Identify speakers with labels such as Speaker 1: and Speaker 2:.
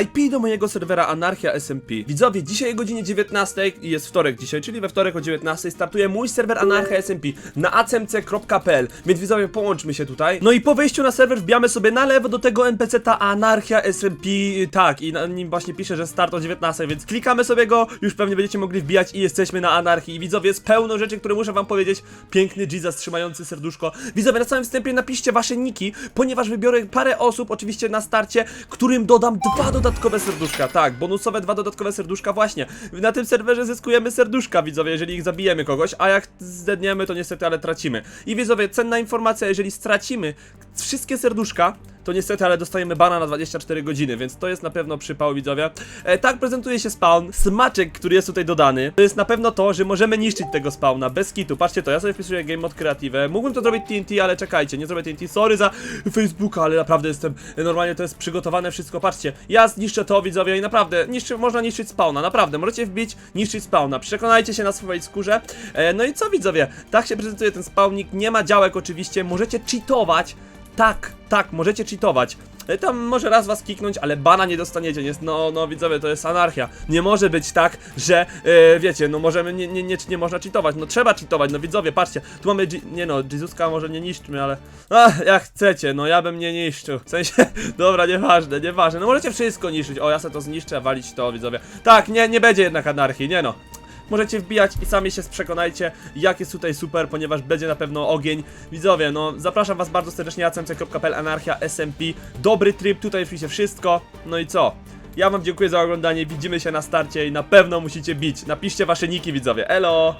Speaker 1: IP do mojego serwera Anarchia SMP. Widzowie, dzisiaj o godzinie 19 i jest wtorek dzisiaj, czyli we wtorek o 19 startuje mój serwer Anarchia SMP na acmc.pl, więc widzowie połączmy się tutaj. No i po wejściu na serwer wbijamy sobie na lewo do tego NPC ta Anarchia SMP, tak, i na nim właśnie pisze, że start o 19, więc klikamy sobie go, już pewnie będziecie mogli wbijać i jesteśmy na Anarchii. I widzowie, jest pełno rzeczy, które muszę wam powiedzieć. Piękny Jesus trzymający serduszko. Widzowie, na samym wstępie napiszcie wasze niki, ponieważ wybiorę parę osób, oczywiście na starcie, którym dodam dwa dodatkowe serduszka. Tak, bonusowe dwa dodatkowe serduszka właśnie. Na tym serwerze zyskujemy serduszka, widzowie, jeżeli ich zabijemy kogoś, a jak zdedniemy, to niestety, ale tracimy. I widzowie, cenna informacja, jeżeli stracimy wszystkie serduszka, to niestety, ale dostajemy bana na 24 godziny, więc to jest na pewno przypał, widzowie. E, tak prezentuje się spawn. Smaczek, który jest tutaj dodany, to jest na pewno to, że możemy niszczyć tego spawna bez kitu. Patrzcie to, ja sobie wpisuję Game Mode Creative. Mógłbym to zrobić TNT, ale czekajcie, nie zrobię TNT. Sorry za Facebooka, ale naprawdę jestem, normalnie to jest przygotowane wszystko. Patrzcie, ja zniszczę to, widzowie, i naprawdę, niszczy, można niszczyć spawna, naprawdę. Możecie wbić, niszczyć spawna. Przekonajcie się na swojej skórze. E, no i co, widzowie? Tak się prezentuje ten spawnik. Nie ma działek oczywiście, możecie cheatować. Tak, tak, możecie cheatować. E, Tam może raz was kiknąć, ale bana nie dostaniecie. Nie, no, no widzowie, to jest anarchia. Nie może być tak, że e, wiecie, no możemy, nie, nie, nie, nie można cheatować. No trzeba cheatować, no widzowie, patrzcie. Tu mamy, nie no, Jezuska może nie niszczmy, ale a, jak chcecie, no ja bym nie niszczył. W sensie, dobra, nieważne, nieważne. No możecie wszystko niszczyć. O, ja se to zniszczę, walić to, widzowie. Tak, nie, nie będzie jednak anarchii, nie no. Możecie wbijać i sami się przekonajcie, jak jest tutaj super, ponieważ będzie na pewno ogień. Widzowie, no zapraszam was bardzo serdecznie, acmc.pl, anarchia, SMP, dobry tryb, tutaj oczywiście wszystko. No i co? Ja wam dziękuję za oglądanie, widzimy się na starcie i na pewno musicie bić. Napiszcie wasze niki, widzowie. Elo!